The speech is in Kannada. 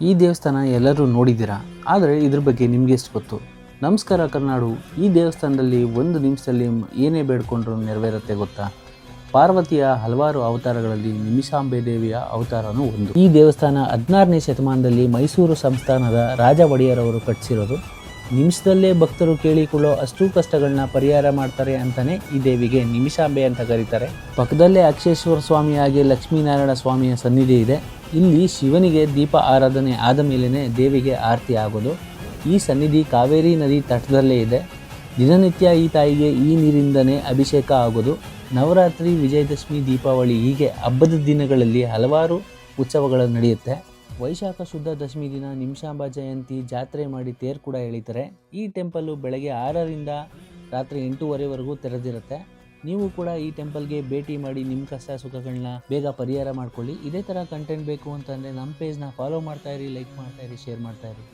ಈ ದೇವಸ್ಥಾನ ಎಲ್ಲರೂ ನೋಡಿದ್ದೀರಾ? ಆದರೆ ಇದ್ರ ಬಗ್ಗೆ ನಿಮಗೆಷ್ಟು ಗೊತ್ತು? ನಮಸ್ಕಾರ ಕರ್ನಾಡು. ಈ ದೇವಸ್ಥಾನದಲ್ಲಿ ಒಂದು ನಿಮಿಷದಲ್ಲಿ ಏನೇ ಬೇಡ್ಕೊಂಡ್ರೂ ನೆರವೇರುತ್ತೆ ಗೊತ್ತಾ? ಪಾರ್ವತಿಯ ಹಲವಾರು ಅವತಾರಗಳಲ್ಲಿ ನಿಮಿಷಾಂಬೆ ದೇವಿಯ ಅವತಾರನೂ ಒಂದು. ಈ ದೇವಸ್ಥಾನ ಹದಿನಾರನೇ ಶತಮಾನದಲ್ಲಿ ಮೈಸೂರು ಸಂಸ್ಥಾನದ ರಾಜ ಒಡೆಯರವರು ಕಟ್ಟಿಸಿರೋದು. ನಿಮಿಷದಲ್ಲೇ ಭಕ್ತರು ಕೇಳಿಕೊಳ್ಳೋ ಅಷ್ಟು ಕಷ್ಟಗಳನ್ನ ಪರಿಹಾರ ಮಾಡ್ತಾರೆ ಅಂತಾನೆ ಈ ದೇವಿಗೆ ನಿಮಿಷಾಂಬೆ ಅಂತ ಕರೀತಾರೆ. ಪಕ್ಕದಲ್ಲೇ ಅಕ್ಷೇಶ್ವರ ಸ್ವಾಮಿ ಹಾಗೆ ಲಕ್ಷ್ಮೀನಾರಾಯಣ ಸ್ವಾಮಿಯ ಸನ್ನಿಧಿ ಇದೆ. ಇಲ್ಲಿ ಶಿವನಿಗೆ ದೀಪ ಆರಾಧನೆ ಆದ ಮೇಲೇ ದೇವಿಗೆ ಆರತಿ ಆಗೋದು. ಈ ಸನ್ನಿಧಿ ಕಾವೇರಿ ನದಿ ತಟದಲ್ಲೇ ಇದೆ. ದಿನನಿತ್ಯ ಈ ತಾಯಿಗೆ ಈ ನೀರಿಂದನೇ ಅಭಿಷೇಕ ಆಗೋದು. ನವರಾತ್ರಿ, ವಿಜಯದಶಮಿ, ದೀಪಾವಳಿ ಹೀಗೆ ಹಬ್ಬದ ದಿನಗಳಲ್ಲಿ ಹಲವಾರು ಉತ್ಸವಗಳು ನಡೆಯುತ್ತೆ. ವೈಶಾಖ ಶುದ್ಧ ದಶಮಿ ದಿನ ನಿಮಿಷಾಂಬ ಜಯಂತಿ, ಜಾತ್ರೆ ಮಾಡಿ ತೇರು ಕೂಡ ಎಳಿತಾರೆ. ಈ ಟೆಂಪಲ್ಲು ಬೆಳಗ್ಗೆ ಆರರಿಂದ ರಾತ್ರಿ ಎಂಟೂವರೆವರೆಗೂ ತೆರೆದಿರುತ್ತೆ. ನೀವು ಕೂಡ ಈ ಟೆಂಪಲ್ಗೆ ಭೇಟಿ ಮಾಡಿ ನಿಮ್ಮ ಕಷ್ಟ ಸುಖಗಳನ್ನ ಬೇಗ ಪರಿಹಾರ ಮಾಡ್ಕೊಳ್ಳಿ. ಇದೇ ಥರ ಕಂಟೆಂಟ್ ಬೇಕು ಅಂತಂದರೆ ನಮ್ಮ ಪೇಜ್ನ ಫಾಲೋ ಮಾಡ್ತಾ ಇರಿ ಲೈಕ್ ಮಾಡ್ತಾ ಇರಿ ಶೇರ್ ಮಾಡ್ತಾ ಇರಿ.